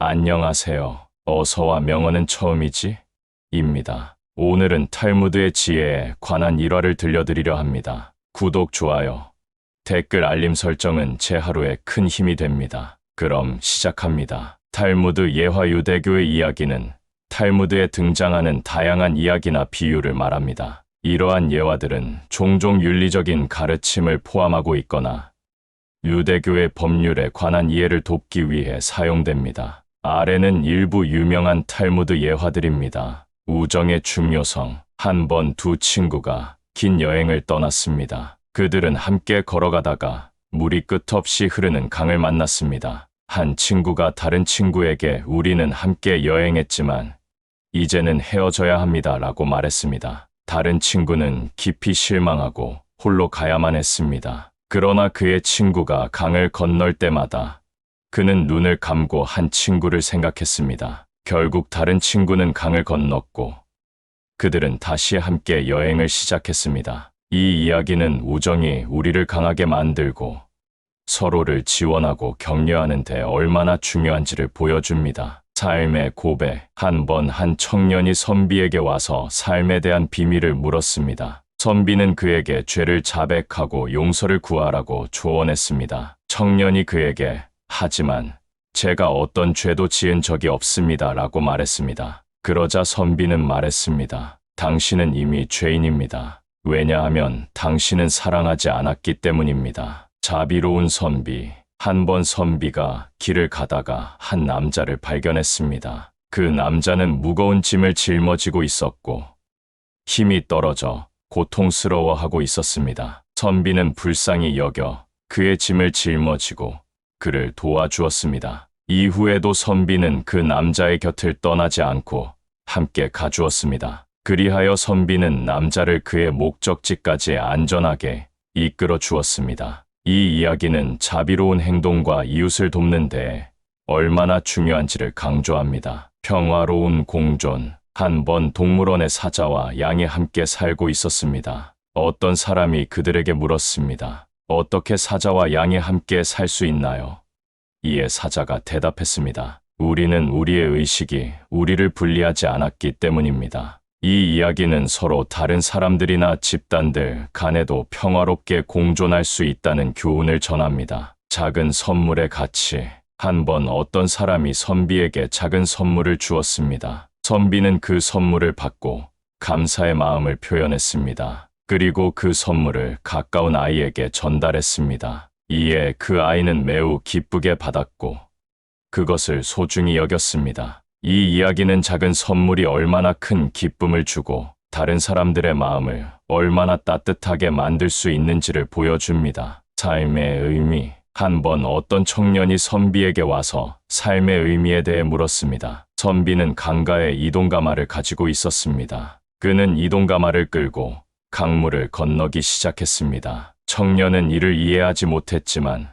안녕하세요. 어서와 명언은 처음이지? 입니다. 오늘은 탈무드의 지혜에 관한 일화를 들려드리려 합니다. 구독, 좋아요, 댓글 알림 설정은 제 하루에 큰 힘이 됩니다. 그럼 시작합니다. 탈무드 예화 유대교의 이야기는 탈무드에 등장하는 다양한 이야기나 비유를 말합니다. 이러한 예화들은 종종 윤리적인 가르침을 포함하고 있거나 유대교의 법률에 관한 이해를 돕기 위해 사용됩니다. 아래는 일부 유명한 탈무드 예화들입니다. 우정의 중요성. 한 번 두 친구가 긴 여행을 떠났습니다. 그들은 함께 걸어가다가 물이 끝없이 흐르는 강을 만났습니다. 한 친구가 다른 친구에게 우리는 함께 여행했지만 이제는 헤어져야 합니다. 라고 말했습니다. 다른 친구는 깊이 실망하고 홀로 가야만 했습니다. 그러나 그의 친구가 강을 건널 때마다 그는 눈을 감고 한 친구를 생각했습니다. 결국 다른 친구는 강을 건넜고 그들은 다시 함께 여행을 시작했습니다. 이 이야기는 우정이 우리를 강하게 만들고 서로를 지원하고 격려하는 데 얼마나 중요한지를 보여줍니다. 삶의 고백. 한 번 한 청년이 선비에게 와서 삶에 대한 비밀을 물었습니다. 선비는 그에게 죄를 자백하고 용서를 구하라고 조언했습니다. 청년이 그에게 하지만 제가 어떤 죄도 지은 적이 없습니다. 라고 말했습니다. 그러자 선비는 말했습니다. 당신은 이미 죄인입니다. 왜냐하면 당신은 사랑하지 않았기 때문입니다. 자비로운 선비. 한 번 선비가 길을 가다가 한 남자를 발견했습니다. 그 남자는 무거운 짐을 짊어지고 있었고 힘이 떨어져 고통스러워하고 있었습니다. 선비는 불쌍히 여겨 그의 짐을 짊어지고 그를 도와주었습니다. 이후에도 선비는 그 남자의 곁을 떠나지 않고 함께 가주었습니다. 그리하여 선비는 남자를 그의 목적지까지 안전하게 이끌어 주었습니다. 이 이야기는 자비로운 행동과 이웃을 돕는 데 얼마나 중요한지를 강조합니다. 평화로운 공존. 한 번 동물원의 사자와 양이 함께 살고 있었습니다. 어떤 사람이 그들에게 물었습니다. 어떻게 사자와 양이 함께 살 수 있나요? 이에 사자가 대답했습니다. 우리는 우리의 의식이 우리를 분리하지 않았기 때문입니다. 이 이야기는 서로 다른 사람들이나 집단들 간에도 평화롭게 공존할 수 있다는 교훈을 전합니다. 작은 선물의 가치. 한 번 어떤 사람이 선비에게 작은 선물을 주었습니다. 선비는 그 선물을 받고 감사의 마음을 표현했습니다. 그리고 그 선물을 가까운 아이에게 전달했습니다. 이에 그 아이는 매우 기쁘게 받았고 그것을 소중히 여겼습니다. 이 이야기는 작은 선물이 얼마나 큰 기쁨을 주고 다른 사람들의 마음을 얼마나 따뜻하게 만들 수 있는지를 보여줍니다. 삶의 의미. 한 번 어떤 청년이 선비에게 와서 삶의 의미에 대해 물었습니다. 선비는 강가에 이동가마를 가지고 있었습니다. 그는 이동가마를 끌고 강물을 건너기 시작했습니다. 청년은 이를 이해하지 못했지만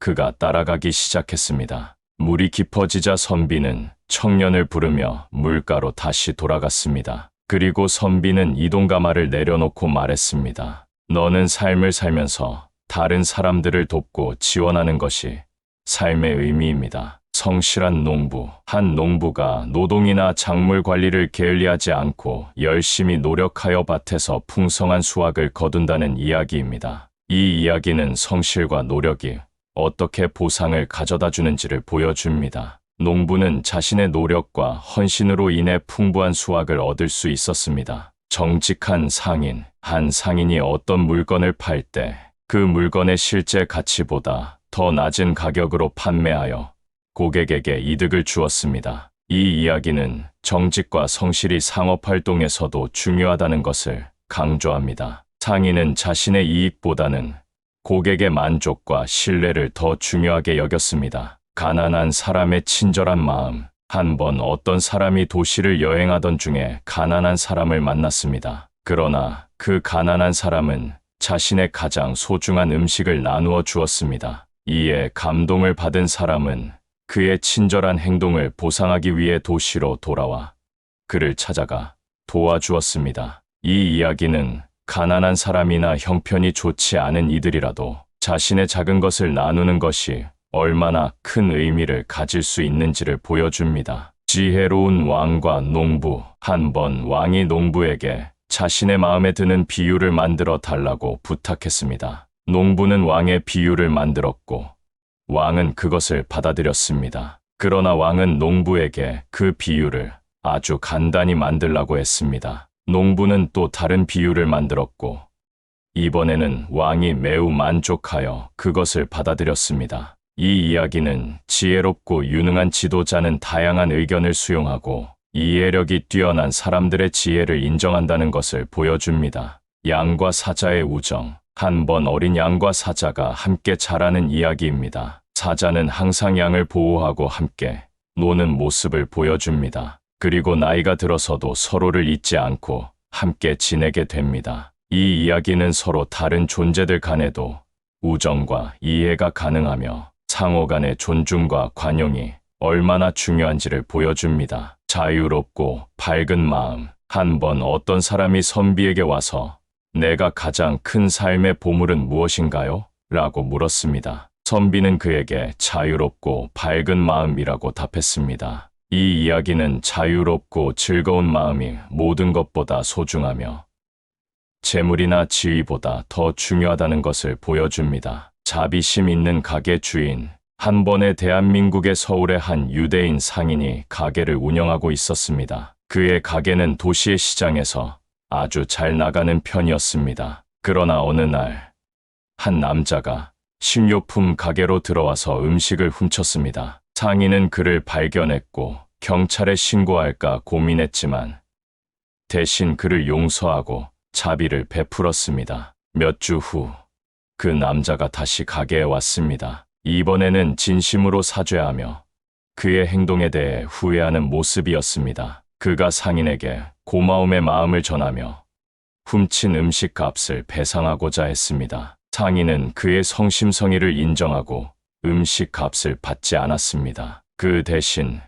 그가 따라가기 시작했습니다. 물이 깊어지자 선비는 청년을 부르며 물가로 다시 돌아갔습니다. 그리고 선비는 이동가마를 내려놓고 말했습니다. 너는 삶을 살면서 다른 사람들을 돕고 지원하는 것이 삶의 의미입니다. 성실한 농부. 한 농부가 노동이나 작물 관리를 게을리하지 않고 열심히 노력하여 밭에서 풍성한 수확을 거둔다는 이야기입니다. 이 이야기는 성실과 노력이 어떻게 보상을 가져다 주는지를 보여줍니다. 농부는 자신의 노력과 헌신으로 인해 풍부한 수확을 얻을 수 있었습니다. 정직한 상인, 한 상인이 어떤 물건을 팔 때 그 물건의 실제 가치보다 더 낮은 가격으로 판매하여 고객에게 이득을 주었습니다. 이 이야기는 정직과 성실이 상업 활동에서도 중요하다는 것을 강조합니다. 상인은 자신의 이익보다는 고객의 만족과 신뢰를 더 중요하게 여겼습니다. 가난한 사람의 친절한 마음. 한 번 어떤 사람이 도시를 여행하던 중에 가난한 사람을 만났습니다. 그러나 그 가난한 사람은 자신의 가장 소중한 음식을 나누어 주었습니다. 이에 감동을 받은 사람은 그의 친절한 행동을 보상하기 위해 도시로 돌아와 그를 찾아가 도와주었습니다. 이 이야기는 가난한 사람이나 형편이 좋지 않은 이들이라도 자신의 작은 것을 나누는 것이 얼마나 큰 의미를 가질 수 있는지를 보여줍니다. 지혜로운 왕과 농부. 한 번 왕이 농부에게 자신의 마음에 드는 비유를 만들어 달라고 부탁했습니다. 농부는 왕의 비유를 만들었고 왕은 그것을 받아들였습니다. 그러나 왕은 농부에게 그 비유를 아주 간단히 만들라고 했습니다. 농부는 또 다른 비유를 만들었고 이번에는 왕이 매우 만족하여 그것을 받아들였습니다. 이 이야기는 지혜롭고 유능한 지도자는 다양한 의견을 수용하고 이해력이 뛰어난 사람들의 지혜를 인정한다는 것을 보여줍니다. 양과 사자의 우정. 한 번 어린 양과 사자가 함께 자라는 이야기입니다. 사자는 항상 양을 보호하고 함께 노는 모습을 보여줍니다. 그리고 나이가 들어서도 서로를 잊지 않고 함께 지내게 됩니다. 이 이야기는 서로 다른 존재들 간에도 우정과 이해가 가능하며 상호 간의 존중과 관용이 얼마나 중요한지를 보여줍니다. 자유롭고 밝은 마음. 한 번 어떤 사람이 선비에게 와서 내가 가장 큰 삶의 보물은 무엇인가요? 라고 물었습니다. 선비는 그에게 자유롭고 밝은 마음이라고 답했습니다. 이 이야기는 자유롭고 즐거운 마음이 모든 것보다 소중하며 재물이나 지위보다 더 중요하다는 것을 보여줍니다. 자비심 있는 가게 주인. 한 번에 대한민국의 서울의 한 유대인 상인이 가게를 운영하고 있었습니다. 그의 가게는 도시의 시장에서 아주 잘 나가는 편이었습니다. 그러나 어느 날, 한 남자가 식료품 가게로 들어와서 음식을 훔쳤습니다. 상인은 그를 발견했고 경찰에 신고할까 고민했지만 대신 그를 용서하고 자비를 베풀었습니다. 몇 주 후, 그 남자가 다시 가게에 왔습니다. 이번에는 진심으로 사죄하며 그의 행동에 대해 후회하는 모습이었습니다. 그가 상인에게 고마움의 마음을 전하며 훔친 음식 값을 배상하고자 했습니다. 상인은 그의 성심성의를 인정하고 음식 값을 받지 않았습니다. 그 대신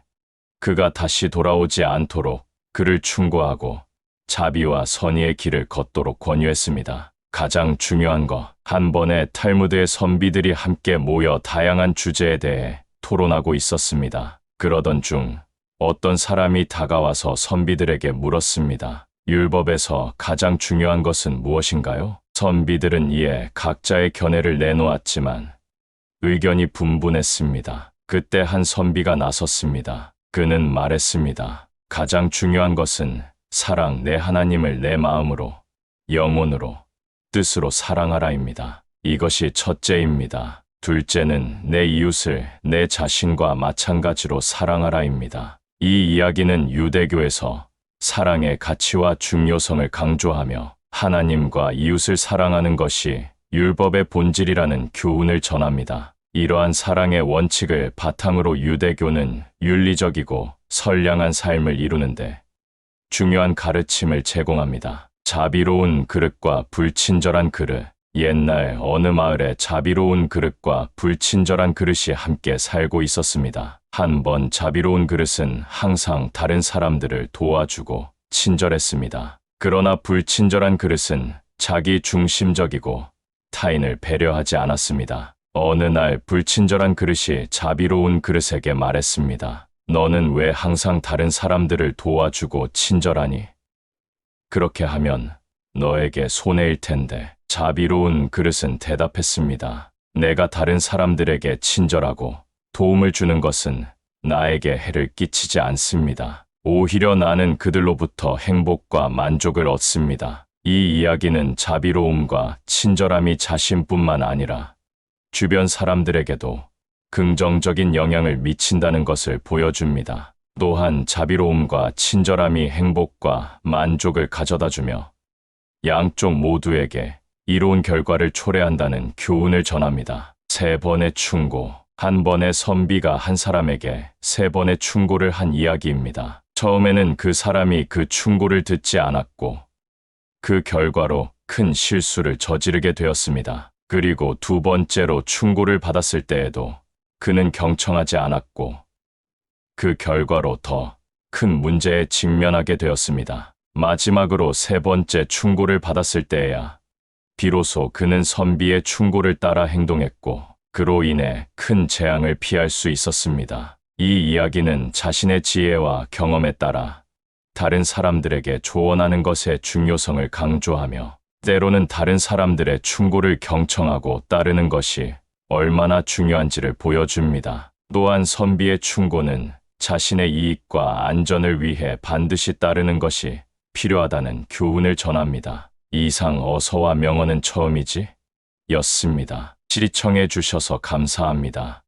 그가 다시 돌아오지 않도록 그를 충고하고 자비와 선의의 길을 걷도록 권유했습니다. 가장 중요한 거, 한 번에 탈무드의 선비들이 함께 모여 다양한 주제에 대해 토론하고 있었습니다. 그러던 중 어떤 사람이 다가와서 선비들에게 물었습니다. 율법에서 가장 중요한 것은 무엇인가요? 선비들은 이에 각자의 견해를 내놓았지만 의견이 분분했습니다. 그때 한 선비가 나섰습니다. 그는 말했습니다. 가장 중요한 것은 사랑 내 하나님을 내 마음으로, 영혼으로, 뜻으로 사랑하라입니다. 이것이 첫째입니다. 둘째는 내 이웃을 내 자신과 마찬가지로 사랑하라입니다. 이 이야기는 유대교에서 사랑의 가치와 중요성을 강조하며 하나님과 이웃을 사랑하는 것이 율법의 본질이라는 교훈을 전합니다. 이러한 사랑의 원칙을 바탕으로 유대교는 윤리적이고 선량한 삶을 이루는데 중요한 가르침을 제공합니다. 자비로운 그릇과 불친절한 그릇. 옛날 어느 마을에 자비로운 그릇과 불친절한 그릇이 함께 살고 있었습니다. 한 번 자비로운 그릇은 항상 다른 사람들을 도와주고 친절했습니다. 그러나 불친절한 그릇은 자기 중심적이고 타인을 배려하지 않았습니다. 어느 날 불친절한 그릇이 자비로운 그릇에게 말했습니다. 너는 왜 항상 다른 사람들을 도와주고 친절하니? 그렇게 하면 너에게 손해일 텐데. 자비로운 그릇은 대답했습니다. 내가 다른 사람들에게 친절하고 도움을 주는 것은 나에게 해를 끼치지 않습니다. 오히려 나는 그들로부터 행복과 만족을 얻습니다. 이 이야기는 자비로움과 친절함이 자신뿐만 아니라 주변 사람들에게도 긍정적인 영향을 미친다는 것을 보여줍니다. 또한 자비로움과 친절함이 행복과 만족을 가져다 주며 양쪽 모두에게 이로운 결과를 초래한다는 교훈을 전합니다. 세 번의 충고. 한 번의 선비가 한 사람에게 세 번의 충고를 한 이야기입니다. 처음에는 그 사람이 그 충고를 듣지 않았고 그 결과로 큰 실수를 저지르게 되었습니다. 그리고 두 번째로 충고를 받았을 때에도 그는 경청하지 않았고 그 결과로 더 큰 문제에 직면하게 되었습니다. 마지막으로 세 번째 충고를 받았을 때에야 비로소 그는 선비의 충고를 따라 행동했고 그로 인해 큰 재앙을 피할 수 있었습니다. 이 이야기는 자신의 지혜와 경험에 따라 다른 사람들에게 조언하는 것의 중요성을 강조하며 때로는 다른 사람들의 충고를 경청하고 따르는 것이 얼마나 중요한지를 보여줍니다. 또한 선비의 충고는 자신의 이익과 안전을 위해 반드시 따르는 것이 필요하다는 교훈을 전합니다. 이상 어서와 명언은 처음이지? 였습니다. 시청해 주셔서 감사합니다.